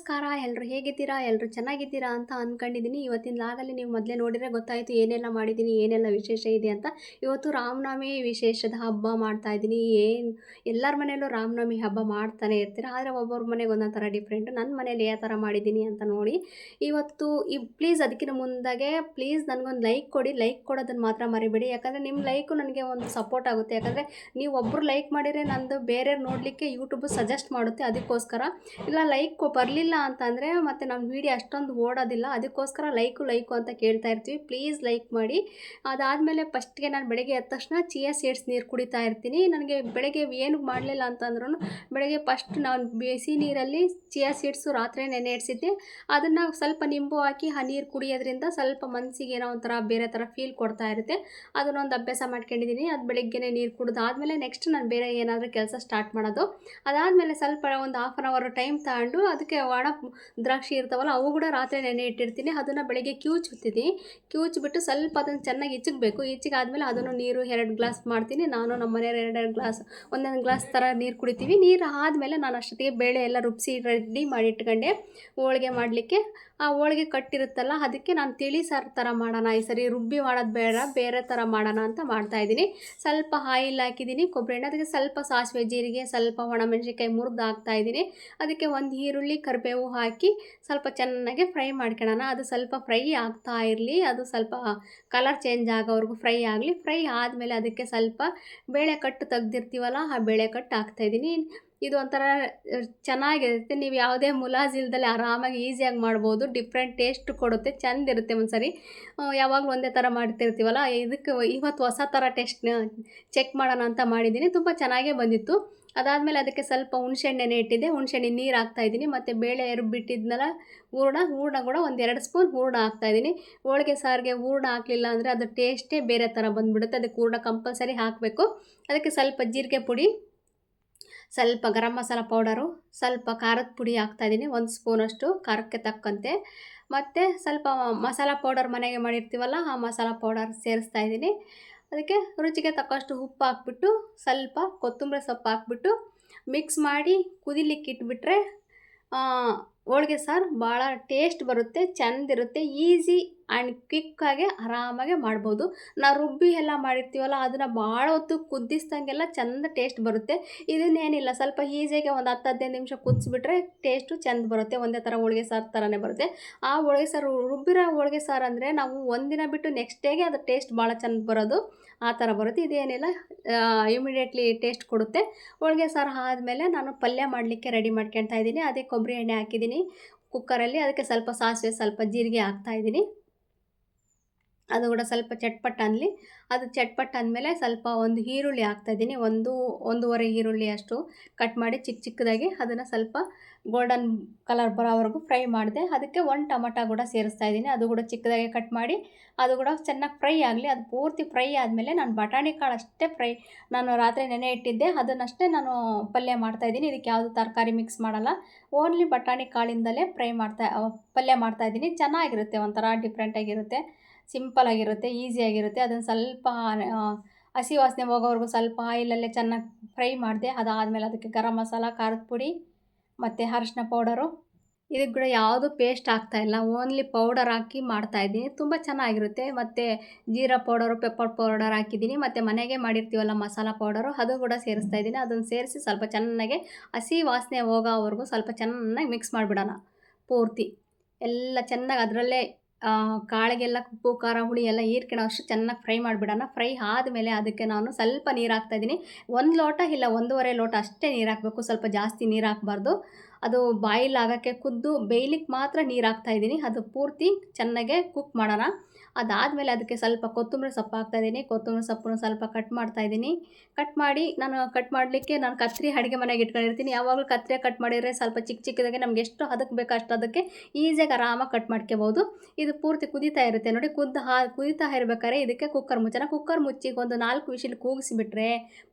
ನಮಸ್ಕಾರ ಎಲ್ಲರೂ ಹೇಗಿದ್ದೀರಾ ಎಲ್ಲರೂ ಚೆನ್ನಾಗಿದ್ದೀರಾ ಅಂತ ಅಂದ್ಕೊಂಡಿದ್ದೀನಿ ಇವತ್ತಿನ ಲಾಗಲ್ಲಿ ನೀವು ಮೊದಲೇ ನೋಡಿದರೆ ಗೊತ್ತಾಯಿತು ಏನೆಲ್ಲ ಮಾಡಿದ್ದೀನಿ, ಏನೆಲ್ಲ ವಿಶೇಷ ಇದೆ ಅಂತ. ಇವತ್ತು ರಾಮನವಮಿ ವಿಶೇಷದ ಹಬ್ಬ ಮಾಡ್ತಾ ಇದ್ದೀನಿ. ಏನು, ಎಲ್ಲರ ಮನೆಯಲ್ಲೂ ರಾಮನವಮಿ ಹಬ್ಬ ಮಾಡ್ತಾನೆ ಇರ್ತೀರ, ಆದರೆ ಒಬ್ಬೊಬ್ಬರ ಮನೆಗೆ ಒಂದೊಂದು ಥರ ಡಿಫ್ರೆಂಟು ನನ್ನ ಮನೇಲಿ ಯಾವ ಥರ ಮಾಡಿದ್ದೀನಿ ಅಂತ ನೋಡಿ. ಇವತ್ತು ಈ ಪ್ಲೀಸ್ ಅದಕ್ಕಿಂತ ಮುಂದಾಗೆ ಪ್ಲೀಸ್ ನನಗೊಂದು ಲೈಕ್ ಕೊಡಿ. ಲೈಕ್ ಕೊಡೋದನ್ನು ಮಾತ್ರ ಮರಿಬೇಡಿ. ಯಾಕಂದರೆ ನಿಮ್ಮ ಲೈಕು ನನಗೆ ಒಂದು ಸಪೋರ್ಟ್ ಆಗುತ್ತೆ. ಯಾಕಂದರೆ ನೀವು ಒಬ್ಬರು ಲೈಕ್ ಮಾಡಿದರೆ ನಂದು ಬೇರೆಯವ್ರು ನೋಡಲಿಕ್ಕೆ ಯೂಟ್ಯೂಬ್ ಸಜೆಸ್ಟ್ ಮಾಡುತ್ತೆ. ಅದಕ್ಕೋಸ್ಕರ. ಇಲ್ಲ ಲೈಕ್ ಬರಲಿಲ್ಲ ಅಂತಂದರೆ ಮತ್ತು ನಮ್ಮ ವೀಡಿಯೋ ಅಷ್ಟೊಂದು ಓಡೋದಿಲ್ಲ. ಅದಕ್ಕೋಸ್ಕರ ಲೈಕು ಲೈಕು ಅಂತ ಕೇಳ್ತಾ ಇರ್ತೀವಿ. ಪ್ಲೀಸ್ ಲೈಕ್ ಮಾಡಿ. ಅದಾದಮೇಲೆ ಫಸ್ಟ್ಗೆ ನಾನು ಬೆಳಗ್ಗೆ ಎದ್ದ ತಕ್ಷಣ ಚಿಯಾ ಸೀಡ್ಸ್ ನೀರು ಕುಡಿತಾ ಇರ್ತೀನಿ. ನನಗೆ ಬೆಳಗ್ಗೆ ಏನು ಮಾಡಲಿಲ್ಲ ಅಂತಂದ್ರೂ ಬೆಳಗ್ಗೆ ಫಸ್ಟ್ ನಾನು ಬಿಸಿ ನೀರಲ್ಲಿ ಚಿಯಾ ಸೀಡ್ಸು ರಾತ್ರಿ ನೆನೆ ಇಡ್ಸಿದ್ದೆ. ಅದನ್ನು ಸ್ವಲ್ಪ ನಿಂಬು ಹಾಕಿ, ಆ ನೀರು ಕುಡಿಯೋದ್ರಿಂದ ಸ್ವಲ್ಪ ಮನಸ್ಸಿಗೆ ಏನೋ ಒಂಥರ ಬೇರೆ ಥರ ಫೀಲ್ ಕೊಡ್ತಾ ಇರುತ್ತೆ. ಅದನ್ನೊಂದು ಅಭ್ಯಾಸ ಮಾಡ್ಕೊಂಡಿದ್ದೀನಿ. ಅದು ಬೆಳಗ್ಗೆನೇ ನೀರು ಕುಡಿದಾದ್ಮೇಲೆ ನೆಕ್ಸ್ಟ್ ನಾನು ಬೇರೆ ಏನಾದರೂ ಕೆಲಸ ಸ್ಟಾರ್ಟ್ ಮಾಡೋದು. ಅದಾದಮೇಲೆ ಸ್ವಲ್ಪ ಒಂದು ಹಾಫ್ ಆನ್ ಅವರ್ ಟೈಮ್ ತಗೊಂಡು ಅದಕ್ಕೆ ಒಣ ದ್ರಾಕ್ಷಿ ಇರ್ತಾವಲ್ಲ, ಅವು ಕೂಡ ರಾತ್ರಿ ನೆನೆ ಇಟ್ಟಿರ್ತೀನಿ. ಅದನ್ನು ಬೆಳಗ್ಗೆ ಕ್ಯೂಚುತ್ತೀನಿ ಕ್ಯೂಚ್ಬಿಟ್ಟು ಸ್ವಲ್ಪ ಅದನ್ನು ಚೆನ್ನಾಗಿ ಇಚ್ಚಗಬೇಕು. ಇಚ್ಚಿಗಾದ್ಮೇಲೆ ಅದನ್ನು ನೀರು ಎರಡು ಗ್ಲಾಸ್ ಮಾಡ್ತೀನಿ. ನಾನು ನಮ್ಮ ಮನೆಯವ್ರು ಎರಡೆರಡು ಗ್ಲಾಸ್, ಒಂದೊಂದು ಗ್ಲಾಸ್ ಥರ ನೀರು ಕುಡಿತೀವಿ. ನೀರು ಆದಮೇಲೆ ನಾನು ಅಷ್ಟೊತ್ತಿಗೆ ಬೇಳೆ ಎಲ್ಲ ರುಬ್ಬಿಸಿ ರೆಡಿ ಮಾಡಿ ಇಟ್ಕೊಂಡೆ. ಹೋಳ್ಗೆ ಮಾಡಲಿಕ್ಕೆ ಆ ಹೋಳಿಗೆ ಕಟ್ಟಿರುತ್ತಲ್ಲ, ಅದಕ್ಕೆ ನಾನು ತಿಳಿ ಸಾರು ಥರ ಮಾಡೋಣ. ಈ ಸರಿ ರುಬ್ಬಿ ಮಾಡೋದು ಬೇಡ, ಬೇರೆ ಥರ ಮಾಡೋಣ ಅಂತ ಮಾಡ್ತಾಯಿದ್ದೀನಿ ಸ್ವಲ್ಪ ಆಯಿಲ್ ಹಾಕಿದ್ದೀನಿ, ಕೊಬ್ಬರಿ ಎಣ್ಣೆ, ಅದಕ್ಕೆ ಸ್ವಲ್ಪ ಸಾಸಿವೆ, ಜೀರಿಗೆ, ಸ್ವಲ್ಪ ಒಣಮೆಣಸಿನ್ಕಾಯಿ ಮುರಿದು ಹಾಕ್ತಾಯಿದ್ದೀನಿ ಅದಕ್ಕೆ ಒಂದು ಈರುಳ್ಳಿ, ಕರಿಬೇವು ಹಾಕಿ ಸ್ವಲ್ಪ ಚೆನ್ನಾಗಿ ಫ್ರೈ ಮಾಡ್ಕೊಳ್ಳೋಣ. ಅದು ಸ್ವಲ್ಪ ಫ್ರೈ ಆಗ್ತಾ ಇರಲಿ, ಅದು ಸ್ವಲ್ಪ ಕಲರ್ ಚೇಂಜ್ ಆಗೋವರೆಗೂ ಫ್ರೈ ಆಗಲಿ. ಫ್ರೈ ಆದಮೇಲೆ ಅದಕ್ಕೆ ಸ್ವಲ್ಪ ಬೇಳೆ ಕಟ್ಟು ತೆಗ್ದಿರ್ತೀವಲ್ಲ, ಆ ಬೇಳೆ ಕಟ್ಟು ಹಾಕ್ತಾಯಿದ್ದೀನಿ ಇದು ಒಂಥರ ಚೆನ್ನಾಗಿರುತ್ತೆ. ನೀವು ಯಾವುದೇ ಮುಲಾಜಿಲ್ದಲ್ಲಿ ಆರಾಮಾಗಿ ಈಸಿಯಾಗಿ ಮಾಡ್ಬೋದು. ಡಿಫ್ರೆಂಟ್ ಟೇಸ್ಟ್ ಕೊಡುತ್ತೆ. ಚೆಂದ ಇರುತ್ತೆ ಒಂದು ಸರಿ ಯಾವಾಗಲೂ ಒಂದೇ ಥರ ಮಾಡ್ತಿರ್ತೀವಲ್ಲ, ಇದಕ್ಕೆ ಇವತ್ತು ಹೊಸ ಥರ ಟೇಸ್ಟ್ ಚೆಕ್ ಮಾಡೋಣ ಅಂತ ಮಾಡಿದ್ದೀನಿ. ತುಂಬ ಚೆನ್ನಾಗೇ ಬಂದಿತ್ತು. ಅದಾದಮೇಲೆ ಅದಕ್ಕೆ ಸ್ವಲ್ಪ ಹುಣಸೆಹಣ್ಣೆನೆ ಇಟ್ಟಿದ್ದೆ. ಹುಣಸೆಣ್ಣೆ ನೀರು ಹಾಕ್ತಾಯಿದ್ದೀನಿ ಮತ್ತು ಬೇಳೆ ಎರುಬಿಟ್ಟಿದ್ನಲ್ಲ ಹೂರ್ಣ ಹೂರ್ಣ ಕೂಡ ಒಂದು ಎರಡು ಸ್ಪೂನ್ ಹೂರ್ಣ ಹಾಕ್ತಾಯಿದ್ದೀನಿ ಹೋಳಿಗೆ ಸಾರಿಗೆ ಹೂರ್ಣ ಹಾಕಲಿಲ್ಲ ಅಂದರೆ ಅದು ಟೇಸ್ಟೇ ಬೇರೆ ಥರ ಬಂದುಬಿಡುತ್ತೆ. ಅದಕ್ಕೆ ಹೂರ್ಣ ಕಂಪಲ್ಸರಿ ಹಾಕಬೇಕು. ಅದಕ್ಕೆ ಸ್ವಲ್ಪ ಜೀರಿಗೆ ಪುಡಿ ಸ್ವಲ್ಪ ಗರಂ ಮಸಾಲ ಪೌಡರು, ಸ್ವಲ್ಪ ಖಾರದ ಪುಡಿ ಹಾಕ್ತಾಯಿದ್ದೀನಿ ಒಂದು ಸ್ಪೂನಷ್ಟು ಖಾರಕ್ಕೆ ತಕ್ಕಂತೆ. ಮತ್ತು ಸ್ವಲ್ಪ ಮಸಾಲ ಪೌಡರ್ ಮನೆಗೆ ಮಾಡಿರ್ತೀವಲ್ಲ, ಆ ಮಸಾಲ ಪೌಡರ್ ಸೇರಿಸ್ತಾ ಇದ್ದೀನಿ. ಅದಕ್ಕೆ ರುಚಿಗೆ ತಕ್ಕಷ್ಟು ಉಪ್ಪು ಹಾಕ್ಬಿಟ್ಟು, ಸ್ವಲ್ಪ ಕೊತ್ತಂಬರಿ ಸೊಪ್ಪು ಹಾಕ್ಬಿಟ್ಟು ಮಿಕ್ಸ್ ಮಾಡಿ ಕುದಿಲಿಕ್ಕೆ ಇಟ್ಬಿಟ್ರೆ ಹೋಳ್ಗೆ ಸಾರು ಭಾಳ ಟೇಸ್ಟ್ ಬರುತ್ತೆ ಚೆಂದಿರುತ್ತೆ ಈಸಿ ಆ್ಯಂಡ್ ಕ್ವಿಕ್ಕಾಗಿ ಆರಾಮಾಗೆ ಮಾಡ್ಬೋದು. ನಾವು ರುಬ್ಬಿ ಎಲ್ಲ ಮಾಡಿರ್ತೀವಲ್ಲ, ಅದನ್ನು ಭಾಳ ಹೊತ್ತು ಕುದಿಸ್ದಂಗೆಲ್ಲ ಚೆಂದ ಟೇಸ್ಟ್ ಬರುತ್ತೆ. ಇದನ್ನೇನಿಲ್ಲ, ಸ್ವಲ್ಪ ಈಸಿಯಾಗಿ ಒಂದು ಹತ್ತು ಹದಿನೈದು ನಿಮಿಷ ಕುದಿಸ್ಬಿಟ್ರೆ ಟೇಸ್ಟು ಚೆಂದ ಬರುತ್ತೆ, ಒಂದೇ ಥರ ಹೋಳಿಗೆ ಸಾರು ಥರನೇ ಬರುತ್ತೆ. ಆ ಹೋಳಿಗೆ ಸಾರು, ರುಬ್ಬಿರೋ ಹೋಳಿಗೆ ಸಾರು ಅಂದರೆ ನಾವು ಒಂದಿನ ಬಿಟ್ಟು ನೆಕ್ಸ್ಟ್ ಡೇಗೆ ಅದು ಟೇಸ್ಟ್ ಭಾಳ ಚೆಂದ ಬರೋದು. ಆ ಥರ ಬರುತ್ತೆ. ಇದೇನಿಲ್ಲ ಇಮಿಡಿಯೇಟ್ಲಿ ಟೇಸ್ಟ್ ಕೊಡುತ್ತೆ. ಹೋಳಿಗೆ ಸಾರು ಆದಮೇಲೆ ನಾನು ಪಲ್ಯ ಮಾಡಲಿಕ್ಕೆ ರೆಡಿ ಮಾಡ್ಕೊಳ್ತಾ ಇದ್ದೀನಿ. ಅದೇ ಕೊಬ್ಬರಿ ಎಣ್ಣೆ ಹಾಕಿದ್ದೀನಿ ಕುಕ್ಕರಲ್ಲಿ ಅದಕ್ಕೆ ಸ್ವಲ್ಪ ಸಾಸಿವೆ, ಸ್ವಲ್ಪ ಜೀರಿಗೆ ಹಾಕ್ತಾಯಿದ್ದೀನಿ ಅದು ಕೂಡ ಸ್ವಲ್ಪ ಚಟ್ಪಟ್ ಅನ್ನಲಿ ಅದು ಚಟ್ಪಟ್ ಅಂದಮೇಲೆ ಸ್ವಲ್ಪ ಒಂದು ಈರುಳ್ಳಿ ಹಾಕ್ತಾಯಿದ್ದೀನಿ ಒಂದು, ಒಂದೂವರೆ ಈರುಳ್ಳಿ ಅಷ್ಟು ಕಟ್ ಮಾಡಿ ಚಿಕ್ಕ ಚಿಕ್ಕದಾಗಿ ಅದನ್ನು ಸ್ವಲ್ಪ ಗೋಲ್ಡನ್ ಕಲರ್ ಬರೋವರೆಗೂ ಫ್ರೈ ಮಾಡಿದೆ. ಅದಕ್ಕೆ ಒಂದು ಟೊಮಟ ಕೂಡ ಸೇರಿಸ್ತಾ ಇದ್ದೀನಿ. ಅದು ಕೂಡ ಚಿಕ್ಕದಾಗಿ ಕಟ್ ಮಾಡಿ ಅದು ಕೂಡ ಚೆನ್ನಾಗಿ ಫ್ರೈ ಆಗಲಿ. ಅದು ಪೂರ್ತಿ ಫ್ರೈ ಆದಮೇಲೆ ನಾನು ಬಟಾಣಿ ಕಾಳು ಅಷ್ಟೇ ಫ್ರೈ ನಾನು ರಾತ್ರಿ ನೆನೆ ಇಟ್ಟಿದ್ದೆ. ಅದನ್ನಷ್ಟೇ ನಾನು ಪಲ್ಯ ಮಾಡ್ತಾಯಿದ್ದೀನಿ ಇದಕ್ಕೆ ಯಾವುದು ತರಕಾರಿ ಮಿಕ್ಸ್ ಮಾಡಲ್ಲ. ಓನ್ಲಿ ಬಟಾಣಿ ಕಾಳಿಂದಲೇ ಫ್ರೈ ಮಾಡ್ತಾ, ಪಲ್ಯ ಮಾಡ್ತಾಯಿದ್ದೀನಿ ಚೆನ್ನಾಗಿರುತ್ತೆ ಒಂಥರ ಡಿಫ್ರೆಂಟಾಗಿರುತ್ತೆ ಸಿಂಪಲಾಗಿರುತ್ತೆ ಈಸಿಯಾಗಿರುತ್ತೆ ಅದನ್ನು ಸ್ವಲ್ಪ ಹಸಿ ವಾಸನೆ ಹೋಗೋವರೆಗೂ ಸ್ವಲ್ಪ ಆಯಿಲಲ್ಲೇ ಚೆನ್ನಾಗಿ ಫ್ರೈ ಮಾಡಿದೆ, ಅದಾದಮೇಲೆ ಅದಕ್ಕೆ ಗರಂ ಮಸಾಲ, ಖಾರದ ಪುಡಿ ಮತ್ತು ಅರಶಿನ ಪೌಡರು. ಇದಕ್ಕೆ ಕೂಡ ಯಾವುದು ಪೇಸ್ಟ್ ಆಗ್ತಾಯಿಲ್ಲ ಓನ್ಲಿ ಪೌಡರ್ ಹಾಕಿ ಮಾಡ್ತಾಯಿದ್ದೀನಿ ತುಂಬ ಚೆನ್ನಾಗಿರುತ್ತೆ. ಮತ್ತು ಜೀರಾ ಪೌಡರು, ಪೆಪ್ಪರ್ ಪೌಡರ್ ಹಾಕಿದ್ದೀನಿ. ಮತ್ತು ಮನೆಗೆ ಮಾಡಿರ್ತೀವಲ್ಲ ಮಸಾಲ ಪೌಡರು, ಅದು ಕೂಡ ಸೇರಿಸ್ತಾ ಇದ್ದೀನಿ. ಅದನ್ನು ಸೇರಿಸಿ ಸ್ವಲ್ಪ ಚೆನ್ನಾಗಿ ಹಸಿ ವಾಸನೆ ಹೋಗೋವರೆಗೂ ಸ್ವಲ್ಪ ಚೆನ್ನಾಗಿ ಮಿಕ್ಸ್ ಮಾಡಿಬಿಡೋಣ. ಪೂರ್ತಿ. ಎಲ್ಲ ಚೆನ್ನಾಗಿ ಅದರಲ್ಲೇ ಕಾಳಿಗೆಲ್ಲ, ಉಪ್ಪು, ಖಾರ, ಹುಳಿ ಎಲ್ಲ ಹೀರ್ಕೊಳ್ಳೋ ಅಷ್ಟು ಚೆನ್ನಾಗಿ ಫ್ರೈ ಮಾಡಿಬಿಡೋಣ. ಫ್ರೈ ಆದಮೇಲೆ ಅದಕ್ಕೆ ನಾನು ಸ್ವಲ್ಪ ನೀರು ಹಾಕ್ತಾಯಿದ್ದೀನಿ ಒಂದು ಲೋಟ ಇಲ್ಲ, ಒಂದೂವರೆ ಲೋಟ ಅಷ್ಟೇ ನೀರು ಹಾಕಬೇಕು. ಸ್ವಲ್ಪ ಜಾಸ್ತಿ ನೀರು ಹಾಕಬಾರ್ದು. ಅದು ಬಾಯಿಲ್ ಆಗೋಕ್ಕೆ ಕುದ್ದು, ಬೇಯ್ಲಿಕ್ಕೆ ಮಾತ್ರ ನೀರು ಹಾಕ್ತಾಯಿದ್ದೀನಿ ಅದು ಪೂರ್ತಿ ಚೆನ್ನಾಗೆ ಕುಕ್ ಮಾಡೋಣ. ಅದಾದಮೇಲೆ ಅದಕ್ಕೆ ಸ್ವಲ್ಪ ಕೊತ್ತಂಬರಿ ಸೊಪ್ಪು ಹಾಕ್ತಾಯಿದ್ದೀನಿ ಕೊತ್ತಂಬರಿ ಸೊಪ್ಪನ್ನು ಸ್ವಲ್ಪ ಕಟ್ ಮಾಡ್ತಾಯಿದ್ದೀನಿ ಕಟ್ ಮಾಡಿ ನಾನು ಕಟ್ ಮಾಡಲಿಕ್ಕೆ ನಾನು ಕತ್ರಿ ಅಡುಗೆ ಮನೆಗೆ ಇಟ್ಕೊಂಡಿರ್ತೀನಿ. ಯಾವಾಗಲೂ ಕತ್ರಿ ಕಟ್ ಮಾಡಿದರೆ ಸ್ವಲ್ಪ ಚಿಕ್ಕ ಚಿಕ್ಕದಾಗೆ ನಮ್ಗೆ ಎಷ್ಟು ಅದಕ್ಕೆ ಬೇಕು ಅಷ್ಟು ಅದಕ್ಕೆ ಈಸಿಯಾಗಿ ಆರಾಮಾಗಿ ಕಟ್ ಮಾಡ್ಕೋಬೋದು. ಇದು ಪೂರ್ತಿ ಕುದೀತಾ ಇರುತ್ತೆ. ನೋಡಿ ಕುದ್ದು ಹಾ ಕುದೀತಾ ಇರ್ಬೇಕಾದ್ರೆ ಇದಕ್ಕೆ ಕುಕ್ಕರ್ ಮುಚ್ಚೋಣ. ಕುಕ್ಕರ್ ಮುಚ್ಚಿ ಒಂದು ನಾಲ್ಕು ವಿಷಿಲ್ ಕೂಗಿಸಿಬಿಟ್ರೆ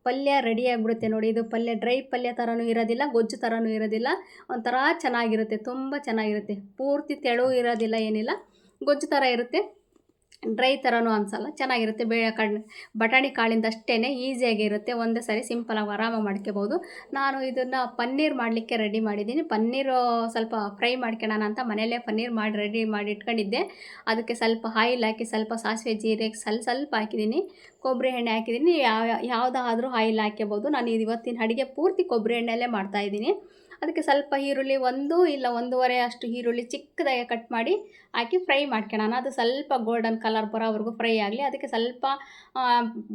ಪಲ್ಯ ರೆಡಿ ಆಗಿಬಿಡುತ್ತೆ ನೋಡಿ. ಇದು ಪಲ್ಯ ಡ್ರೈ ಪಲ್ಯ ಥರನೂ ಇರೋದಿಲ್ಲ, ಗೊಜ್ಜು ಥರನೂ ಇರೋದಿಲ್ಲ. ಒಂಥರ ಚೆನ್ನಾಗಿರುತ್ತೆ. ತುಂಬ ಚೆನ್ನಾಗಿರುತ್ತೆ. ಪೂರ್ತಿ ತೆಳು ಇರೋದಿಲ್ಲ ಏನಿಲ್ಲ. ಗೊಜ್ಜು ಥರ ಇರುತ್ತೆ. ಡ್ರೈ ಥರನೂ ಅನಿಸಲ್ಲ, ಚೆನ್ನಾಗಿರುತ್ತೆ. ಬೇಳೆ ಕಣ್ಣು ಬಟಾಣಿ ಕಾಳಿಂದ ಅಷ್ಟೇ ಈಸಿಯಾಗಿರುತ್ತೆ. ಒಂದೇ ಸಾರಿ ಸಿಂಪಲಾಗಿ ಆರಾಮಾಗಿ ಮಾಡ್ಕೋಬೋದು. ನಾನು ಇದನ್ನು ಪನ್ನೀರ್ ಮಾಡಲಿಕ್ಕೆ ರೆಡಿ ಮಾಡಿದ್ದೀನಿ. ಪನ್ನೀರು ಸ್ವಲ್ಪ ಫ್ರೈ ಮಾಡ್ಕೊಳ್ಳೋಣ ಅಂತ ಮನೆಯಲ್ಲೇ ಪನ್ನೀರ್ ಮಾಡಿ ರೆಡಿ ಮಾಡಿ ಇಟ್ಕೊಂಡಿದ್ದೆ. ಅದಕ್ಕೆ ಸ್ವಲ್ಪ ಆಯಿಲ್ ಹಾಕಿ, ಸ್ವಲ್ಪ ಸಾಸಿವೆ ಜೀರಿಗೆ ಸ್ವಲ್ಪ ಸ್ವಲ್ಪ ಹಾಕಿದ್ದೀನಿ. ಕೊಬ್ಬರಿ ಎಣ್ಣೆ ಹಾಕಿದ್ದೀನಿ. ಯಾವ, ಯಾವುದಾದ್ರೂ ಆಯಿಲ್ ಹಾಕ್ಕೋಬೋದು. ನಾನು ಇವತ್ತಿನ ಅಡುಗೆ ಪೂರ್ತಿ ಕೊಬ್ಬರಿ ಎಣ್ಣೆಯಲ್ಲೇ ಮಾಡ್ತಾಯಿದ್ದೀನಿ ಅದಕ್ಕೆ ಸ್ವಲ್ಪ ಈರುಳ್ಳಿ ಒಂದು ಇಲ್ಲ ಒಂದೂವರೆ ಅಷ್ಟು ಈರುಳ್ಳಿ ಚಿಕ್ಕದಾಗಿ ಕಟ್ ಮಾಡಿ ಹಾಕಿ ಫ್ರೈ ಮಾಡ್ಕೊಳ್ಳೋಣ ಅದು ಸ್ವಲ್ಪ ಗೋಲ್ಡನ್ ಕಲರ್ ಬರೋವರೆಗೂ ಫ್ರೈ ಆಗಲಿ. ಅದಕ್ಕೆ ಸ್ವಲ್ಪ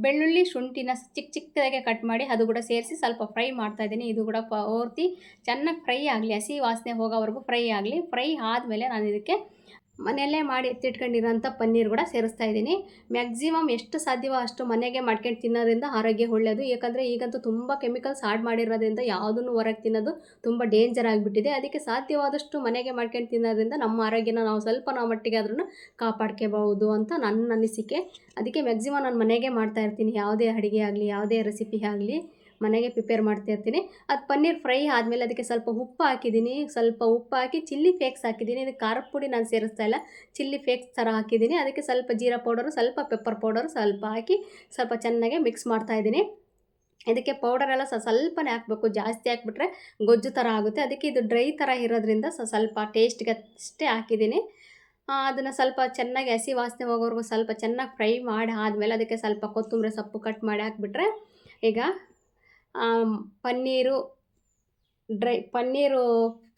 ಬೆಳ್ಳುಳ್ಳಿ ಶುಂಠಿನ ಚಿಕ್ಕ ಚಿಕ್ಕದಾಗೆ ಕಟ್ ಮಾಡಿ ಅದು ಕೂಡ ಸೇರಿಸಿ ಸ್ವಲ್ಪ ಫ್ರೈ ಮಾಡ್ತಾ ಇದ್ದೀನಿ. ಇದು ಕೂಡ ಪೂರ್ತಿ ಚೆನ್ನಾಗಿ ಫ್ರೈ ಆಗಲಿ. ಹಸಿ ವಾಸನೆ ಹೋಗೋವರೆಗೂ ಫ್ರೈ ಆಗಲಿ. ಫ್ರೈ ಆದಮೇಲೆ ನಾನು ಇದಕ್ಕೆ ಮನೆಯಲ್ಲೇ ಮಾಡಿ ಎತ್ತಿಟ್ಕೊಂಡಿರೋಂಥ ಪನ್ನೀರ್ ಕೂಡ ಸೇರಿಸ್ತಾ ಇದ್ದೀನಿ. ಮ್ಯಾಕ್ಸಿಮಮ್ ಎಷ್ಟು ಸಾಧ್ಯವೋ ಅಷ್ಟು ಮನೆಗೆ ಮಾಡ್ಕೊಂಡು ತಿನ್ನೋದ್ರಿಂದ ಆರೋಗ್ಯ ಒಳ್ಳೆಯದು ಯಾಕಂದರೆ ಈಗಂತೂ ತುಂಬ ಕೆಮಿಕಲ್ಸ್ ಆಡ್ ಮಾಡಿರೋದ್ರಿಂದ ಯಾವುದನ್ನು ಹೊರಗೆ ತಿನ್ನೋದು ತುಂಬ ಡೇಂಜರ್ ಆಗಿಬಿಟ್ಟಿದೆ. ಅದಕ್ಕೆ ಸಾಧ್ಯವಾದಷ್ಟು ಮನೆಗೆ ಮಾಡ್ಕೊಂಡು ತಿನ್ನೋದ್ರಿಂದ ನಮ್ಮ ಆರೋಗ್ಯನ ನಾವು ಸ್ವಲ್ಪ ನಾವು ಮಟ್ಟಿಗೆ ಆದ್ರೂ ಕಾಪಾಡ್ಕೋಬಹುದು ಅಂತ ನನ್ನ ಅನಿಸಿಕೆ. ಅದಕ್ಕೆ ಮ್ಯಾಕ್ಸಿಮಮ್ ನಾನು ಮನೆಗೆ ಮಾಡ್ತಾ ಇರ್ತೀನಿ. ಯಾವುದೇ ಅಡುಗೆ ಆಗಲಿ, ಯಾವುದೇ ರೆಸಿಪಿ ಆಗಲಿ. ಮನೆಗೆ ಪ್ರಿಪೇರ್ ಮಾಡ್ತಾ ಇರ್ತೀನಿ. ಅದು ಪನ್ನೀರ್ ಫ್ರೈ ಆದಮೇಲೆ ಅದಕ್ಕೆ ಸ್ವಲ್ಪ ಉಪ್ಪು ಹಾಕಿದ್ದೀನಿ. ಸ್ವಲ್ಪ ಉಪ್ಪು ಹಾಕಿ ಚಿಲ್ಲಿ ಫ್ಲೇಕ್ಸ್ ಹಾಕಿದ್ದೀನಿ. ಇದು ಖಾರದ ಪುಡಿ ನಾನು ಸೇರಿಸ್ತಾ ಇಲ್ಲ. ಚಿಲ್ಲಿ ಫ್ಲೇಕ್ಸ್ ಥರ ಹಾಕಿದ್ದೀನಿ. ಅದಕ್ಕೆ ಸ್ವಲ್ಪ ಜೀರಾ ಪೌಡರು ಸ್ವಲ್ಪ ಪೆಪ್ಪರ್ ಪೌಡರು ಸ್ವಲ್ಪ ಹಾಕಿ ಸ್ವಲ್ಪ ಚೆನ್ನಾಗಿ ಮಿಕ್ಸ್ ಮಾಡ್ತಾ ಇದ್ದೀನಿ. ಇದಕ್ಕೆ ಪೌಡರೆಲ್ಲ ಸ ಸ್ವಲ್ಪನೇ ಹಾಕಬೇಕು. ಜಾಸ್ತಿ ಹಾಕ್ಬಿಟ್ರೆ ಗೊಜ್ಜು ಥರ ಆಗುತ್ತೆ. ಅದಕ್ಕೆ ಇದು ಡ್ರೈ ಥರ ಇರೋದ್ರಿಂದ ಸ್ವಲ್ಪ ಟೇಸ್ಟ್ಗೆ ಅಷ್ಟೇ ಹಾಕಿದ್ದೀನಿ. ಅದನ್ನು ಸ್ವಲ್ಪ ಚೆನ್ನಾಗಿ ಹಸಿ ವಾಸನೆ ಹೋಗೋವರೆಗೂ ಸ್ವಲ್ಪ ಚೆನ್ನಾಗಿ ಫ್ರೈ ಮಾಡಿ ಆದಮೇಲೆ ಅದಕ್ಕೆ ಸ್ವಲ್ಪ ಕೊತ್ತಂಬರಿ ಸೊಪ್ಪು ಕಟ್ ಮಾಡಿ ಹಾಕ್ಬಿಟ್ರೆ ಈಗ um, paneer dry paneer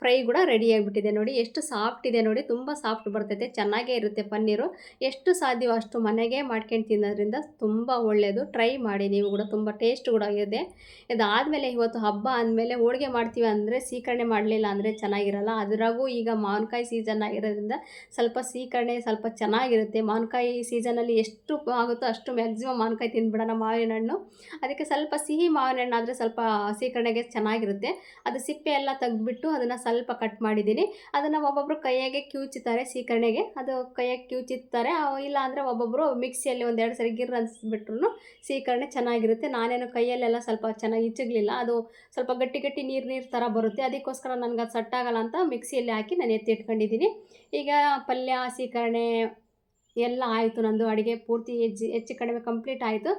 fry ಕೂಡ ರೆಡಿ ಆಗಿಬಿಟ್ಟಿದೆ ನೋಡಿ. ಎಷ್ಟು ಸಾಫ್ಟ್ ಇದೆ ನೋಡಿ. ತುಂಬ ಸಾಫ್ಟ್ ಬರ್ತೈತೆ. ಚೆನ್ನಾಗೇ ಇರುತ್ತೆ ಪನ್ನೀರು. ಎಷ್ಟು ಸಾಧ್ಯವೋ ಅಷ್ಟು ಮನೆಗೆ ಮಾಡ್ಕೊಂಡು ತಿನ್ನೋದ್ರಿಂದ ತುಂಬ ಒಳ್ಳೆಯದು ಟ್ರೈ ಮಾಡಿ ನೀವು ಕೂಡ. ತುಂಬ ಟೇಸ್ಟ್ ಕೂಡ ಆಗಿದೆ. ಇದಾದಮೇಲೆ ಇವತ್ತು ಹಬ್ಬ ಅಂದಮೇಲೆ ಹೋಳಿಗೆ ಮಾಡ್ತೀವಿ ಅಂದರೆ ಸೀಕರಣೆ ಮಾಡಲಿಲ್ಲ ಅಂದರೆ ಚೆನ್ನಾಗಿರಲ್ಲ. ಅದರಾಗೂ ಈಗ ಮಾವಿನಕಾಯಿ ಸೀಸನ್ ಆಗಿರೋದ್ರಿಂದ ಸ್ವಲ್ಪ ಸೀಕರಣೆ, ಸ್ವಲ್ಪ ಚೆನ್ನಾಗಿರುತ್ತೆ. ಮಾವಿನಕಾಯಿ ಸೀಸನಲ್ಲಿ ಎಷ್ಟು ಆಗುತ್ತೋ ಅಷ್ಟು ಮ್ಯಾಕ್ಸಿಮಮ್ ಮಾವಿನಕಾಯಿ ತಿಂದ್ಬಿಡೋಣ ಮಾವಿನ ಹಣ್ಣು ಅದಕ್ಕೆ ಸ್ವಲ್ಪ ಸಿಹಿ ಮಾವಿನ ಹಣ್ಣು ಆದರೆ ಸ್ವಲ್ಪ ಸೀಕರಣೆಗೆ ಚೆನ್ನಾಗಿರುತ್ತೆ. ಅದು ಸಿಪ್ಪೆ ಎಲ್ಲ ತೆಗೆದ್ಬಿಟ್ಟು ಅದನ್ನು ಸ್ವಲ್ಪ ಕಟ್ ಮಾಡಿದ್ದೀನಿ. ಅದನ್ನು ಒಬ್ಬೊಬ್ಬರು ಕೈಯಾಗೆ ಕ್ಯೂಚುತ್ತಾರೆ ಸೀಕರಣೆಗೆ. ಅದು ಕೈಯಾಗೆ ಕ್ಯೂಚಿತ್ತಾರೆ. ಇಲ್ಲ ಅಂದರೆ ಒಬ್ಬೊಬ್ಬರು ಮಿಕ್ಸಿಯಲ್ಲಿ ಒಂದೆರಡು ಸರಿ ಗಿರ್ ಅನ್ಸಿಬಿಟ್ರು ಸೀಕರಣೆ ಚೆನ್ನಾಗಿರುತ್ತೆ. ನಾನೇನು ಕೈಯಲ್ಲೆಲ್ಲ ಸ್ವಲ್ಪ ಚೆನ್ನಾಗಿ ಇಚ್ಚಗಲಿಲ್ಲ. ಅದು ಸ್ವಲ್ಪ ಗಟ್ಟಿ ಗಟ್ಟಿ ನೀರು ನೀರು ಥರ ಬರುತ್ತೆ. ಅದಕ್ಕೋಸ್ಕರ ನನಗೆ ಅದು ಸಟ್ಟಾಗಲ್ಲ ಅಂತ ಮಿಕ್ಸಿಯಲ್ಲಿ ಹಾಕಿ ನಾನು ಎತ್ತಿ ಇಟ್ಕೊಂಡಿದ್ದೀನಿ. ಈಗ ಪಲ್ಯ, ಸೀಕರಣೆ ಎಲ್ಲ ಆಯಿತು. ನಂದು ಅಡುಗೆ ಪೂರ್ತಿ ಹೆಚ್ಚು ಹೆಚ್ಚು ಕಡಿಮೆ ಕಂಪ್ಲೀಟ್ ಆಯಿತು.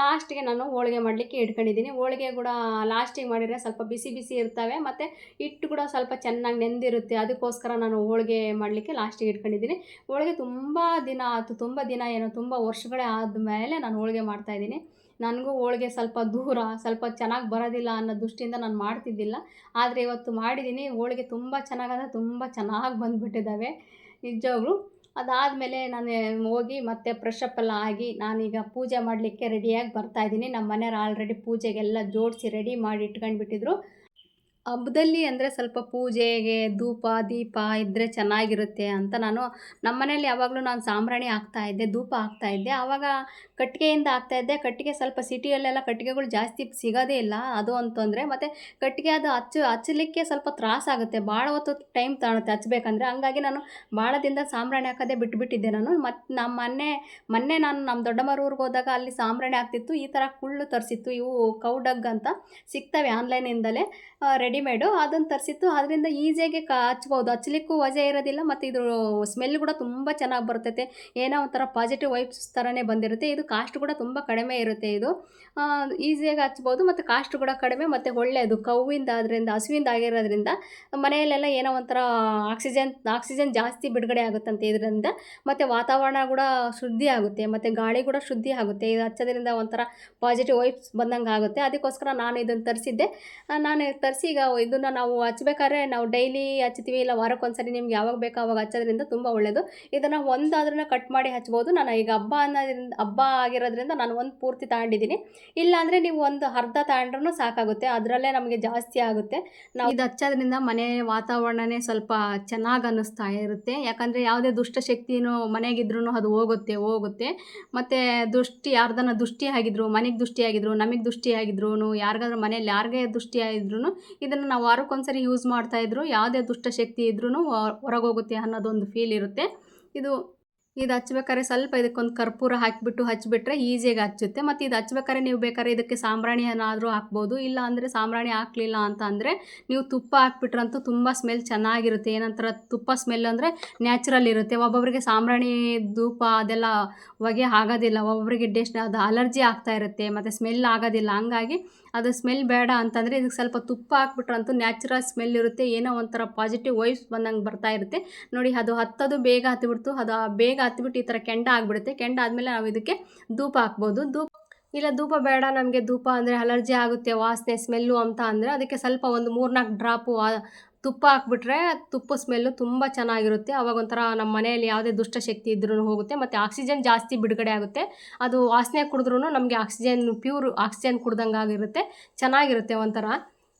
ಲಾಸ್ಟಿಗೆ ನಾನು ಹೋಳಿಗೆ ಮಾಡಲಿಕ್ಕೆ ಇಟ್ಕೊಂಡಿದ್ದೀನಿ. ಹೋಳಿಗೆ ಕೂಡ ಲಾಸ್ಟಿಗೆ ಮಾಡಿದರೆ ಸ್ವಲ್ಪ ಬಿಸಿ ಬಿಸಿ ಇರ್ತವೆ. ಮತ್ತು ಹಿಟ್ಟು ಕೂಡ ಸ್ವಲ್ಪ ಚೆನ್ನಾಗಿ ನೆಂದಿರುತ್ತೆ. ಅದಕ್ಕೋಸ್ಕರ ನಾನು ಹೋಳಿಗೆ ಮಾಡಲಿಕ್ಕೆ ಲಾಸ್ಟಿಗೆ ಇಟ್ಕೊಂಡಿದ್ದೀನಿ. ಹೋಳಿಗೆ ತುಂಬ ದಿನ ಆಯಿತು. ತುಂಬ ದಿನ ಏನು, ತುಂಬ ವರ್ಷಗಳೇ ಆದಮೇಲೆ ನಾನು ಹೋಳಿಗೆ ಮಾಡ್ತಾಯಿದ್ದೀನಿ ನನಗೂ ಹೋಳಿಗೆ ಸ್ವಲ್ಪ ದೂರ, ಸ್ವಲ್ಪ ಚೆನ್ನಾಗಿ ಬರೋದಿಲ್ಲ ಅನ್ನೋ ದೃಷ್ಟಿಯಿಂದ ನಾನು ಮಾಡ್ತಿದ್ದಿಲ್ಲ. ಆದರೆ ಇವತ್ತು ಮಾಡಿದ್ದೀನಿ. ಹೋಳಿಗೆ ತುಂಬ ಚೆನ್ನಾಗಂದ್ರೆ ತುಂಬ ಚೆನ್ನಾಗಿ ಬಂದುಬಿಟ್ಟಿದ್ದಾವೆ. ನಿಜವಾಗ್ಲೂ ಅದಾದಮೇಲೆ ನಾನು ಹೋಗಿ ಮತ್ತೆ ಫ್ರೆಶ್ ಅಪ್ ಎಲ್ಲ ಆಗಿ ನಾನೀಗ ಪೂಜೆ ಮಾಡಲಿಕ್ಕೆ ರೆಡಿಯಾಗಿ ಬರ್ತಾಯಿದ್ದೀನಿ ನಮ್ಮ ಮನೆಯವ್ರು ಆಲ್ರೆಡಿ ಪೂಜೆಗೆಲ್ಲ ಜೋಡಿಸಿ ರೆಡಿ ಮಾಡಿ ಇಟ್ಕೊಂಡ್ಬಿಟ್ಟಿದ್ರು. ಹಬ್ಬದಲ್ಲಿ ಅಂದರೆ ಸ್ವಲ್ಪ ಪೂಜೆಗೆ ಧೂಪ, ದೀಪ ಇದ್ದರೆ ಚೆನ್ನಾಗಿರುತ್ತೆ ಅಂತ ನಾನು ನಮ್ಮ ಮನೇಲಿ ಯಾವಾಗಲೂ ನಾನು ಸಾಂಬ್ರಾಣಿ ಹಾಕ್ತಾಯಿದ್ದೆ ಧೂಪ ಹಾಕ್ತಾಯಿದ್ದೆ ಆವಾಗ ಕಟ್ಟಿಗೆಯಿಂದ ಆಗ್ತಾ ಇದ್ದೆ ಕಟ್ಟಿಗೆ ಸ್ವಲ್ಪ ಸಿಟಿಯಲ್ಲೆಲ್ಲ ಕಟ್ಟಿಗೆಗಳು ಜಾಸ್ತಿ ಸಿಗೋದೇ ಇಲ್ಲ. ಅದು ಅಂತಂದರೆ ಮತ್ತು ಕಟ್ಟಿಗೆ ಅದು ಹಚ್ಚು, ಹಚ್ಚಲಿಕ್ಕೆ ಸ್ವಲ್ಪ ತ್ರಾಸಾಗುತ್ತೆ ಭಾಳ ಹೊತ್ತು ಟೈಮ್ ತಗೊಳುತ್ತೆ ಹಚ್ಬೇಕಂದ್ರೆ ಹಂಗಾಗಿ ನಾನು ಭಾಳದಿಂದ ಸಾಂಬ್ರಾಣಿ ಹಾಕೋದೇ ಬಿಟ್ಬಿಟ್ಟಿದ್ದೆ ನಾನು. ಮತ್ತು ನಮ್ಮ ಮೊನ್ನೆ ಮೊನ್ನೆ ನಾನು ನಮ್ಮ ದೊಡ್ಡಮ್ಮರ ಊರಿಗೆ ಹೋದಾಗ ಅಲ್ಲಿ ಸಾಂಬ್ರಾಣಿ ಆಗ್ತಿತ್ತು. ಈ ಥರ ಕುಳ್ಳು ತರಿಸಿತ್ತು. ಇವು ಕೌಡಗ್ ಅಂತ ಸಿಗ್ತವೆ ಆನ್ಲೈನಿಂದಲೇ ರೆಡಿಮೇಡು. ಅದನ್ನು ತರಿಸಿತ್ತು. ಅದರಿಂದ ಈಸಿಯಾಗಿ ಕ, ಹಚ್ಬೋದು. ಹಚ್ಚಲಿಕ್ಕೂ ವಜೆ ಇರೋದಿಲ್ಲ. ಮತ್ತು ಇದು ಸ್ಮೆಲ್ ಕೂಡ ತುಂಬ ಚೆನ್ನಾಗಿ ಬರ್ತೈತೆ. ಏನೋ ಒಂಥರ ಪಾಸಿಟಿವ್ ವೈಬ್ಸ್ ಥರನೇ ಬಂದಿರುತ್ತೆ. ಇದು ಕಾಸ್ಟ್ ಕೂಡ ತುಂಬ ಕಡಿಮೆ ಇರುತ್ತೆ ಇದು. ಈಸಿಯಾಗಿ ಹಚ್ಬೋದು ಮತ್ತು ಕಾಸ್ಟ್ ಕೂಡ ಕಡಿಮೆ, ಮತ್ತು ಒಳ್ಳೆಯದು ಕವ್ವಿಂದ ಅದರಿಂದ ಹಸುವಿಂದ ಆಗಿರೋದ್ರಿಂದ ಮನೆಯಲ್ಲೆಲ್ಲ ಏನೋ ಒಂಥರ ಆಕ್ಸಿಜನ್ ಆಕ್ಸಿಜನ್ ಜಾಸ್ತಿ ಬಿಡುಗಡೆ ಆಗುತ್ತಂತೆ ಇದರಿಂದ. ಮತ್ತು ವಾತಾವರಣ ಕೂಡ ಶುದ್ಧಿ ಆಗುತ್ತೆ, ಮತ್ತು ಗಾಳಿ ಕೂಡ ಶುದ್ಧಿ ಆಗುತ್ತೆ. ಇದು ಹಚ್ಚೋದ್ರಿಂದ ಒಂಥರ ಪಾಸಿಟಿವ್ ವೈಬ್ಸ್ ಬಂದಂಗೆ ಆಗುತ್ತೆ. ಅದಕ್ಕೋಸ್ಕರ ನಾನು ಇದನ್ನು ತರಿಸಿದ್ದೆ. ನಾನು ತರಿಸಿ ಈಗ ಇದನ್ನು ನಾವು ಹಚ್ಬೇಕಾದ್ರೆ ನಾವು ಡೈಲಿ ಹಚ್ತೀವಿ, ಇಲ್ಲ ವಾರಕ್ಕೊಂದ್ಸರಿ ನಿಮ್ಗೆ ಯಾವಾಗ ಬೇಕೋ ಅವಾಗ ಹಚ್ಚೋದ್ರಿಂದ ತುಂಬ ಒಳ್ಳೆಯದು ಇದನ್ನು ಒಂದಾದ್ರೂ ಕಟ್ ಮಾಡಿ ಹಚ್ಬೋದು. ನಾನು ಈಗ ಹಬ್ಬ ಅನ್ನೋದ್ರಿಂದ, ಹಬ್ಬ ಆಗಿರೋದ್ರಿಂದ ನಾನು ಒಂದು ಪೂರ್ತಿ ತಗೊಂಡಿದ್ದೀನಿ. ಇಲ್ಲಾಂದರೆ ನೀವು ಒಂದು ಅರ್ಧ ತಗೊಂಡ್ರೂ ಸಾಕಾಗುತ್ತೆ. ಅದರಲ್ಲೇ ನಮಗೆ ಜಾಸ್ತಿ ಆಗುತ್ತೆ. ನಾವು ಇದು ಹಚ್ಚೋದ್ರಿಂದ ಮನೆ ವಾತಾವರಣನೇ ಸ್ವಲ್ಪ ಚೆನ್ನಾಗಿ ಅನ್ನಿಸ್ತಾ ಇರುತ್ತೆ. ಯಾಕಂದರೆ ಯಾವುದೇ ದುಷ್ಟಶಕ್ತಿನೂ ಮನೆಗಿದ್ರೂ ಅದು ಹೋಗುತ್ತೆ ಹೋಗುತ್ತೆ. ಮತ್ತು ದೃಷ್ಟಿ, ಯಾರ್ದನ ದುಷ್ಟಿ ಆಗಿದ್ರು, ಮನೆಗೆ ದುಷ್ಟಿ ಆಗಿದ್ರು, ನಮಗೆ ದುಷ್ಟಿ ಆಗಿದ್ರು ಯಾರಿಗಾದ್ರೂ ಮನೇಲಿ ಯಾರಿಗೇ ದುಷ್ಟಿ ಆಗಿದ್ರು ಇದನ್ನು ನಾವು ವಾರಕ್ಕೊಂದ್ಸರಿ ಯೂಸ್ ಮಾಡ್ತಾಯಿದ್ರು ಯಾವುದೇ ದುಷ್ಟಶಕ್ತಿ ಇದ್ರೂ ಹೊರಗೆ ಹೋಗುತ್ತೆ ಅನ್ನೋದೊಂದು ಫೀಲ್ ಇರುತ್ತೆ. ಇದು ಇದು ಹಚ್ಬೇಕಾದ್ರೆ ಸ್ವಲ್ಪ ಇದಕ್ಕೊಂದು ಕರ್ಪೂರ ಹಾಕಿಬಿಟ್ಟು ಹಚ್ಚಿಬಿಟ್ರೆ ಈಸಿಯಾಗಿ ಹಚ್ಚುತ್ತೆ. ಮತ್ತು ಇದು ಹಚ್ಬೇಕಾದ್ರೆ ನೀವು ಬೇಕಾದ್ರೆ ಇದಕ್ಕೆ ಸಾಂಬ್ರಾಣಿ ಏನಾದರೂ ಹಾಕ್ಬೋದು. ಇಲ್ಲ ಅಂದರೆ ಸಾಂಬ್ರಾಣಿ ಹಾಕಲಿಲ್ಲ ಅಂತ ಅಂದರೆ ನೀವು ತುಪ್ಪ ಹಾಕ್ಬಿಟ್ರಂತೂ ತುಂಬ ಸ್ಮೆಲ್ ಚೆನ್ನಾಗಿರುತ್ತೆ. ಏನಂತರ ತುಪ್ಪ ಸ್ಮೆಲ್ ಅಂದರೆ ನ್ಯಾಚುರಲ್ ಇರುತ್ತೆ. ಒಬ್ಬೊಬ್ಬರಿಗೆ ಸಾಂಬ್ರಾಣಿ ಧೂಪ ಅದೆಲ್ಲ ಹೊಗೆ ಆಗೋದಿಲ್ಲ. ಒಬ್ಬೊಬ್ಬರಿಗೆ ಡೆಸ್ಟ್ ಅದು ಅಲರ್ಜಿ ಆಗ್ತಾ ಇರುತ್ತೆ. ಮತ್ತು ಸ್ಮೆಲ್ ಆಗೋದಿಲ್ಲ. ಹಂಗಾಗಿ ಅದು ಸ್ಮೆಲ್ ಬೇಡ ಅಂತಂದರೆ ಇದಕ್ಕೆ ಸ್ವಲ್ಪ ತುಪ್ಪ ಹಾಕ್ಬಿಟ್ರಂತೂ ನ್ಯಾಚುರಲ್ ಸ್ಮೆಲ್ ಇರುತ್ತೆ. ಏನೋ ಒಂಥರ ಪಾಸಿಟಿವ್ ವೈಬ್ಸ್ ಬಂದಂಗೆ ಬರ್ತಾ ಇರುತ್ತೆ. ನೋಡಿ ಅದು ಹತ್ತೋದು ಬೇಗ ಹತ್ತಿಬಿಡ್ತು ಅದು ಬೇಗ ಹತ್ಬಿಟ್ಟು ಈ ಥರ ಕೆಂಡ ಆಗಿಬಿಡುತ್ತೆ. ಕೆಂಡ ಆದಮೇಲೆ ನಾವು ಇದಕ್ಕೆ ಧೂಪ ಹಾಕ್ಬೋದು. ಧೂಪ ಇಲ್ಲ, ಧೂಪ ಬೇಡ, ನಮಗೆ ಧೂಪ ಅಂದರೆ ಅಲರ್ಜಿ ಆಗುತ್ತೆ, ವಾಸನೆ ಸ್ಮೆಲ್ಲು ಅಂತ ಅಂದರೆ ಅದಕ್ಕೆ ಸ್ವಲ್ಪ ಒಂದು ಮೂರ್ನಾಲ್ಕು ಡ್ರಾಪು ತುಪ್ಪ ಹಾಕ್ಬಿಟ್ರೆ ತುಪ್ಪ ಸ್ಮೆಲ್ಲು ತುಂಬ ಚೆನ್ನಾಗಿರುತ್ತೆ. ಅವಾಗ ಒಂಥರ ನಮ್ಮ ಮನೆಯಲ್ಲಿ ಯಾವುದೇ ದುಷ್ಟಶಕ್ತಿ ಇದ್ರೂ ಹೋಗುತ್ತೆ. ಮತ್ತು ಆಕ್ಸಿಜನ್ ಜಾಸ್ತಿ ಬಿಡುಗಡೆ ಆಗುತ್ತೆ. ಅದು ವಾಸನೆ ಕುಡಿದ್ರೂ ನಮಗೆ ಆಕ್ಸಿಜನ್ ಪ್ಯೂರ್ ಆಕ್ಸಿಜನ್ ಕುಡ್ದಂಗೆ ಆಗಿರುತ್ತೆ ಚೆನ್ನಾಗಿರುತ್ತೆ ಒಂಥರ.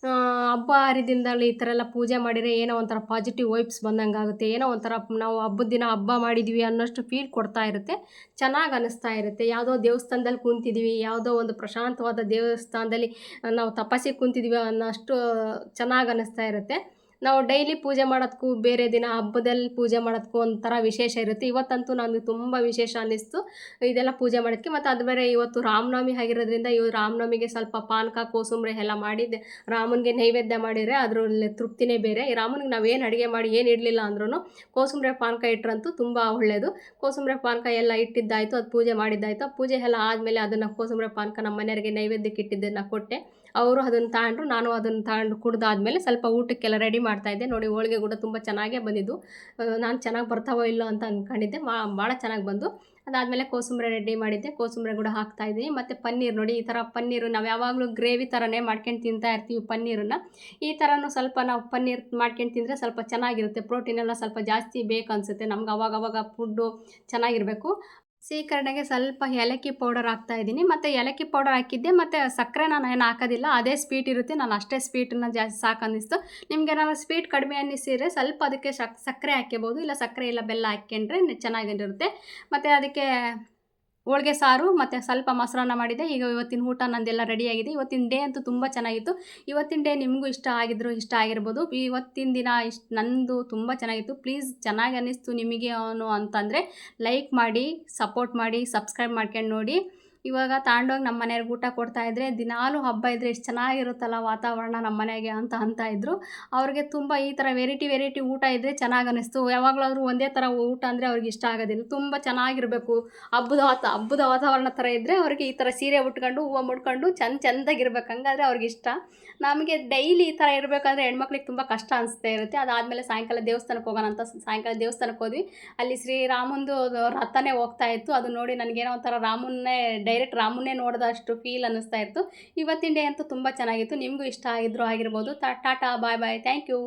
ಹಬ್ಬ ಹರಿದಿನದಲ್ಲಿ ಈ ಥರ ಎಲ್ಲ ಪೂಜೆ ಮಾಡಿದರೆ ಏನೋ ಒಂಥರ ಪಾಸಿಟಿವ್ ವೈಬ್ಸ್ ಬಂದಂಗೆ ಆಗುತ್ತೆ ಏನೋ ಒಂಥರ ನಾವು ಹಬ್ಬದ ದಿನ ಹಬ್ಬ ಮಾಡಿದ್ವಿ ಅನ್ನೋಷ್ಟು ಫೀಲ್ ಕೊಡ್ತಾ ಇರುತ್ತೆ. ಚೆನ್ನಾಗಿ ಅನ್ನಿಸ್ತಾ ಇರುತ್ತೆ. ಯಾವುದೋ ದೇವಸ್ಥಾನದಲ್ಲಿ ಕುಂತಿದ್ದೀವಿ ಯಾವುದೋ ಒಂದು ಪ್ರಶಾಂತವಾದ ದೇವಸ್ಥಾನದಲ್ಲಿ ನಾವು ತಪಾಸೆ ಕುಂತಿದ್ದೀವಿ ಅನ್ನೋಷ್ಟು ಚೆನ್ನಾಗಿ ಅನ್ನಿಸ್ತಾ ಇರುತ್ತೆ. ನಾವು ಡೈಲಿ ಪೂಜೆ ಮಾಡೋದಕ್ಕೂ ಬೇರೆ ದಿನ ಹಬ್ಬದಲ್ಲಿ ಪೂಜೆ ಮಾಡೋದಕ್ಕೂ ಒಂಥರ ವಿಶೇಷ ಇರುತ್ತೆ. ಇವತ್ತಂತೂ ನನಗೆ ತುಂಬ ವಿಶೇಷ ಅನ್ನಿಸ್ತು. ಇದೆಲ್ಲ ಪೂಜೆ ಮಾಡೋದಕ್ಕೆ ಮತ್ತು ಅದು ಬೇರೆ ಇವತ್ತು ರಾಮನವಮಿ ಆಗಿರೋದ್ರಿಂದ ಇವು ರಾಮನವಮಿಗೆ ಸ್ವಲ್ಪ ಪಾನಕ, ಕೋಸಂಬರಿ ಎಲ್ಲ ಮಾಡಿದ್ದೆ. ರಾಮನಿಗೆ ನೈವೇದ್ಯ ಮಾಡಿದರೆ ಅದರಲ್ಲಿ ತೃಪ್ತಿನೇ ಬೇರೆ. ರಾಮನಿಗೆ ನಾವೇನು ಅಡುಗೆ ಮಾಡಿ ಏನು ಇಡಲಿಲ್ಲ ಅಂದ್ರೂ ಕೋಸಂಬರಿ ಪಾನಕ ಇಟ್ಟರಂತೂ ತುಂಬ ಒಳ್ಳೆಯದು ಕೋಸಂಬರಿ ಪಾನಕ ಎಲ್ಲ ಇಟ್ಟಿದ್ದಾಯಿತು, ಅದು ಪೂಜೆ ಮಾಡಿದ್ದಾಯಿತು. ಪೂಜೆ ಎಲ್ಲ ಆದಮೇಲೆ ಅದನ್ನು ಕೋಸಂಬರಿ ಪಾನಕ ನಮ್ಮ ಮನೆಯವರಿಗೆ ನೈವೇದ್ಯಕ್ಕೆ ಇಟ್ಟಿದ್ದನ್ನು ಕೊಟ್ಟೆ. ಅವರು ಅದನ್ನು ತಗೊಂಡ್ರು ನಾನು ಅದನ್ನು ತಗೊಂಡು ಕುಡ್ದಾದ್ಮೇಲೆ ಸ್ವಲ್ಪ ಊಟಕ್ಕೆಲ್ಲ ರೆಡಿ ಮಾಡ್ತಾಯಿದ್ದೆ ನೋಡಿ, ಹೋಳಿಗೆ ಕೂಡ ತುಂಬ ಚೆನ್ನಾಗೇ ಬಂದಿದ್ದು. ನಾನು ಚೆನ್ನಾಗಿ ಬರ್ತಾವೋ ಇಲ್ಲೋ ಅಂತ ಅಂದ್ಕೊಂಡಿದ್ದೆ ಭಾಳ ಚೆನ್ನಾಗಿ ಬಂದು. ಅದಾದಮೇಲೆ ಕೋಸಂಬರಿ ರೆಡಿ ಮಾಡಿದ್ದೆ. ಕೋಸಂಬರಿ ಕೂಡ ಹಾಕ್ತಾಯಿದ್ದೀನಿ ಮತ್ತು ಪನ್ನೀರ್ ನೋಡಿ, ಈ ಥರ ಪನ್ನೀರು ನಾವು ಯಾವಾಗಲೂ ಗ್ರೇವಿ ಥರನೇ ಮಾಡ್ಕೊಂಡು ತಿಂತಾ ಇರ್ತೀವಿ ಪನ್ನೀರನ್ನು. ಈ ಥರನೂ ಸ್ವಲ್ಪ ನಾವು ಪನ್ನೀರ್ ಮಾಡ್ಕೊಂಡು ತಿಂದರೆ ಸ್ವಲ್ಪ ಚೆನ್ನಾಗಿರುತ್ತೆ. ಪ್ರೋಟೀನ್ ಎಲ್ಲ ಸ್ವಲ್ಪ ಜಾಸ್ತಿ ಬೇಕು ಅನಿಸುತ್ತೆ ನಮ್ಗೆ ಅವಾಗವಾಗ ಫುಡ್ಡು ಚೆನ್ನಾಗಿರಬೇಕು. ಸೀಕರಣೆಗೆ ಸ್ವಲ್ಪ ಏಲಕ್ಕಿ ಪೌಡರ್ ಹಾಕ್ತಾ ಇದ್ದೀನಿ. ಮತ್ತು ಏಲಕ್ಕಿ ಪೌಡರ್ ಹಾಕಿದ್ದೆ, ಮತ್ತು ಸಕ್ಕರೆ ನಾನು ಏನು ಹಾಕೋದಿಲ್ಲ. ಅದೇ ಸ್ವೀಟ್ ಇರುತ್ತೆ. ನಾನು ಅಷ್ಟೇ ಸ್ವೀಟನ್ನು ಜಾಸ್ತಿ ಸಾಕು ಅನ್ನಿಸ್ತು. ನಿಮಗೆ ಸ್ವೀಟ್ ಕಡಿಮೆ ಅನ್ನಿಸಿದರೆ ಸ್ವಲ್ಪ ಅದಕ್ಕೆ ಸಕ್ಕರೆ ಹಾಕ್ಕೋಬೋದು ಇಲ್ಲ ಸಕ್ಕರೆ ಇಲ್ಲ ಬೆಲ್ಲ ಹಾಕ್ಕೊಂಡ್ರೆ ಚೆನ್ನಾಗಿರುತ್ತೆ. ಮತ್ತು ಅದಕ್ಕೆ ಹೋಳ್ಗೆ ಸಾರು ಮತ್ತು ಸ್ವಲ್ಪ ಮೊಸರನ್ನ ಮಾಡಿದೆ. ಈಗ ಇವತ್ತಿನ ಊಟ ನಂದೆಲ್ಲ ರೆಡಿಯಾಗಿದೆ ಇವತ್ತಿನ ಡೇ ಅಂತೂ ತುಂಬ ಚೆನ್ನಾಗಿತ್ತು. ಇವತ್ತಿನ ಡೇ ನಿಮಗೂ ಇಷ್ಟ ಆಗಿದ್ರು ಇಷ್ಟ ಆಗಿರ್ಬೋದು. ಇವತ್ತಿನ ದಿನ ಇಷ್ಟು ನಂದು ತುಂಬ ಚೆನ್ನಾಗಿತ್ತು. ಪ್ಲೀಸ್ ಚೆನ್ನಾಗಿ ಅನ್ನಿಸ್ತು ನಿಮಗೆ ಅವನು ಅಂತಂದರೆ ಲೈಕ್ ಮಾಡಿ ಸಪೋರ್ಟ್ ಮಾಡಿ ಸಬ್ಸ್ಕ್ರೈಬ್ ಮಾಡ್ಕೊಂಡು ನೋಡಿ. ಇವಾಗ ತಾಂಡೋಗಿ ನಮ್ಮ ಮನೆಯವ್ರಿಗೆ ಊಟ ಕೊಡ್ತಾ ಕೊಡ್ತಾಯಿದ್ರೆ ದಿನಾಲೂ ಹಬ್ಬ ಇದ್ದರೆ ಎಷ್ಟು ಚೆನ್ನಾಗಿರುತ್ತಲ್ಲ ವಾತಾವರಣ ನಮ್ಮ ಮನೆಗೆ ಅಂತ ಅಂತ ಇದ್ದರು ಅವ್ರಿಗೆ ತುಂಬ ಈ ಥರ ವೆರೈಟಿ ವೆರೈಟಿ ಊಟ ಇದ್ದರೆ ಚೆನ್ನಾಗಿ ಅನ್ನಿಸ್ತು. ಯಾವಾಗಲಾದರೂ ಒಂದೇ ಥರ ಊಟ ಅಂದರೆ ಅವ್ರಿಗೆ ಇಷ್ಟ ಆಗೋದಿಲ್ಲ. ತುಂಬ ಚೆನ್ನಾಗಿರಬೇಕು. ಹಬ್ಬದ ವಾತ, ಹಬ್ಬದ ವಾತಾವರಣ ಥರ ಇದ್ದರೆ ಅವ್ರಿಗೆ ಈ ಥರ ಸೀರೆ ಉಟ್ಕೊಂಡು, ಹೂವು ಮುಡ್ಕೊಂಡು ಚೆಂದ ಚೆಂದಾಗಿರ್ಬೇಕು. ಹಂಗಾದ್ರೆ ಅವ್ರಿಗೆ ಇಷ್ಟ. ನಮಗೆ ಡೈಲಿ ಈ ಥರ ಇರಬೇಕಾದ್ರೆ ಹೆಣ್ಮಕ್ಳಿಗೆ ತುಂಬ ಕಷ್ಟ ಅನಿಸ್ತಾ ಇರುತ್ತೆ. ಅದಾದಮೇಲೆ ಸಾಯಂಕಾಲ ದೇವಸ್ಥಾನಕ್ಕೆ ಹೋಗೋಣ ಅಂತ ಸಾಯಂಕಾಲ ದೇವಸ್ಥಾನಕ್ಕೆ ಹೋದ್ವಿ. ಅಲ್ಲಿ ಶ್ರೀರಾಮಂದು ರಥನೇ ಹೋಗ್ತಾ ಇತ್ತು. ಅದು ನೋಡಿ ನನಗೇನೋ ಒಂಥರ ರಾಮನ್ನೇ ಡೈರೆಕ್ಟ್ ರಾಮನ್ನೇ ನೋಡಿದಷ್ಟು ಫೀಲ್ ಅನ್ನಿಸ್ತಾ ಇತ್ತು. ಇವತ್ತಿನ ಡೇ ಅಂತೂ ತುಂಬ ಚೆನ್ನಾಗಿತ್ತು. ನಿಮಗೂ ಇಷ್ಟ ಆಗಿದ್ರು ಆಗಿರ್ಬೋದು. Tata bye bye thank you